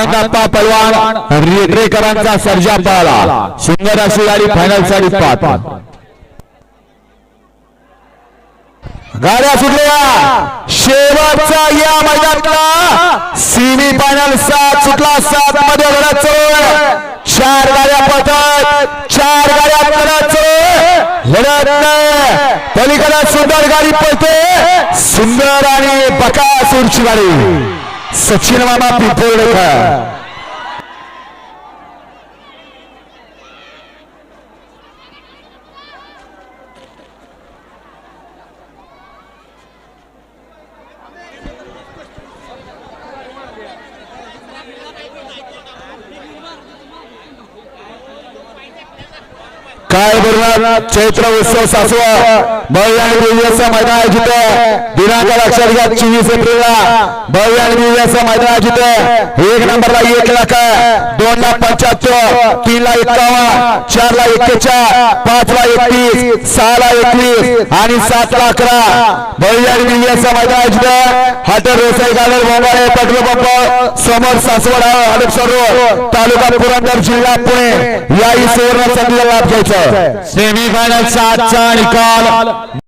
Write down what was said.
आनंदाप्पा पलवान रेड्रेकरांचा सर्जा पाला. सुंदर अशी गाडी फायनलसाठी पाहत. गाड्या सुटल्या. शेवटचा या मैदानातला सेमी फायनल सात सुटला. सात मध्ये लढत चार गाड्या पळतात. चार गाड्या लढत पलीकडे सुंदर गाडी पळते. सुंदर आणि बकासूरची गाडी. सचिन मामा पिंपोर्डेकर काय बरोबर? चैत्र उत्सव सासवा भव्य आणि दिव्याचं मैदान आयोजित दिनांक लक्षात घ्या चोवीस एप्रिलला भव्य आणि दिव्याचं मैदान आयोजित एक नंबरला एक लाख दोन लाख पंच्याहत्तर तीन ला एकावन्न चार ला एक्केचाळ पाच ला एकतीस सहा ला एकवीस आणि सात ला अकरा. भव्य आणि दिव्याचं मैदान आयोजित हॉटेल रोसाई गार्डन बोंबाळे पेट्रोल पंप समोर सासवड हडपसर रोड तालुका पुरंदर जिल्हा पुणे. याही सुवर्ण संधीला लाभ घ्यायचा. सेमी फायनल सातचा निकाल